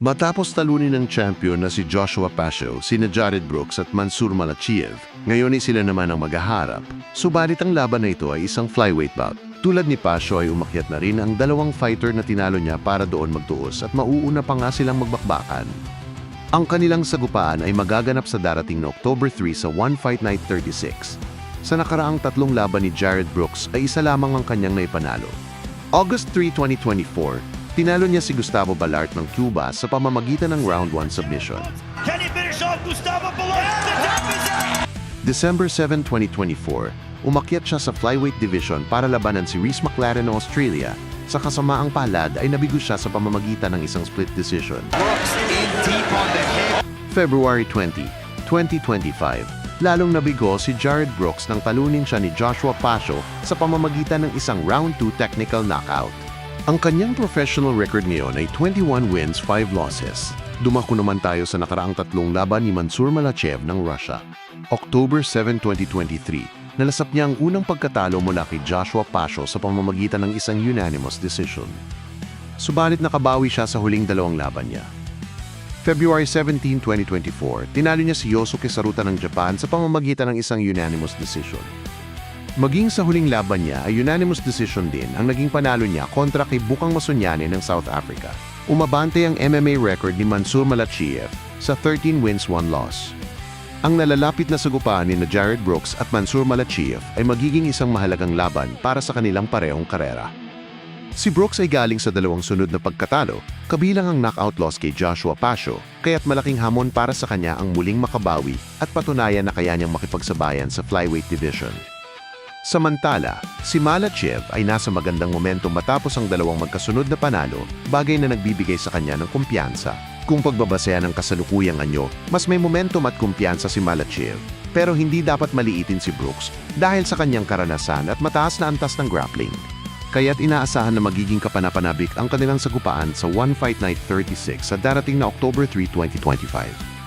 Matapos talunin ng champion na si Joshua Pasio, sina Jared Brooks at Mansur Malachiev, ngayon ay sila naman ang maghaharap. Subalit ang laban na ito ay isang flyweight bout. Tulad ni Pasio ay umakyat na rin ang dalawang fighter na tinalo niya para doon magtuos at mauuna pa nga silang magbakbakan. Ang kanilang sagupaan ay magaganap sa darating na October 3 sa One Fight Night 36. Sa nakaraang tatlong laban ni Jared Brooks ay isa lamang ang kanyang naipanalo. August 3, 2024, tinalo niya si Gustavo Balart ng Cuba sa pamamagitan ng round 1 submission. Can he finish off Gustavo Balart? December 7, 2024, umakyat siya sa flyweight division para labanan si Reese McLaren ng Australia. Sa kasamaang palad ay nabigo siya sa pamamagitan ng isang split decision. Brooks in deep on the hip. February 20, 2025, lalong nabigo si Jared Brooks nang talunin siya ni Joshua Pasio sa pamamagitan ng isang round 2 technical knockout. Ang kanyang professional record ngayon ay 21 wins, 5 losses. Dumako naman tayo sa nakaraang tatlong laban ni Mansur Malachev ng Russia. October 7, 2023, nalasap niya ang unang pagkatalo mula kay Joshua Pasio sa pamamagitan ng isang unanimous decision. Subalit nakabawi siya sa huling dalawang laban niya. February 17, 2024, tinalo niya si Yosuke Saruta ng Japan sa pamamagitan ng isang unanimous decision. Maging sa huling laban niya ay unanimous decision din ang naging panalo niya kontra kay Bukang Masunyane ng South Africa. Umabante ang MMA record ni Mansur Malachiev sa 13 wins, 1 loss. Ang nalalapit na sagupaan ni na Jared Brooks at Mansur Malachiev ay magiging isang mahalagang laban para sa kanilang parehong karera. Si Brooks ay galing sa dalawang sunod na pagkatalo, kabilang ang knockout loss kay Joshua Pasio, kaya't malaking hamon para sa kanya ang muling makabawi at patunayan na kaya niyang makipagsabayan sa flyweight division. Samantala, si Malachev ay nasa magandang momentum matapos ang dalawang magkasunod na panalo, bagay na nagbibigay sa kanya ng kumpiyansa. Kung pagbabasehan ng kasalukuyang anyo, mas may momentum at kumpiyansa si Malachev. Pero hindi dapat maliitin si Brooks dahil sa kanyang karanasan at mataas na antas ng grappling. Kaya't inaasahan na magiging kapanapanabik ang kanilang sagupaan sa One Fight Night 36 sa darating na October 3, 2025.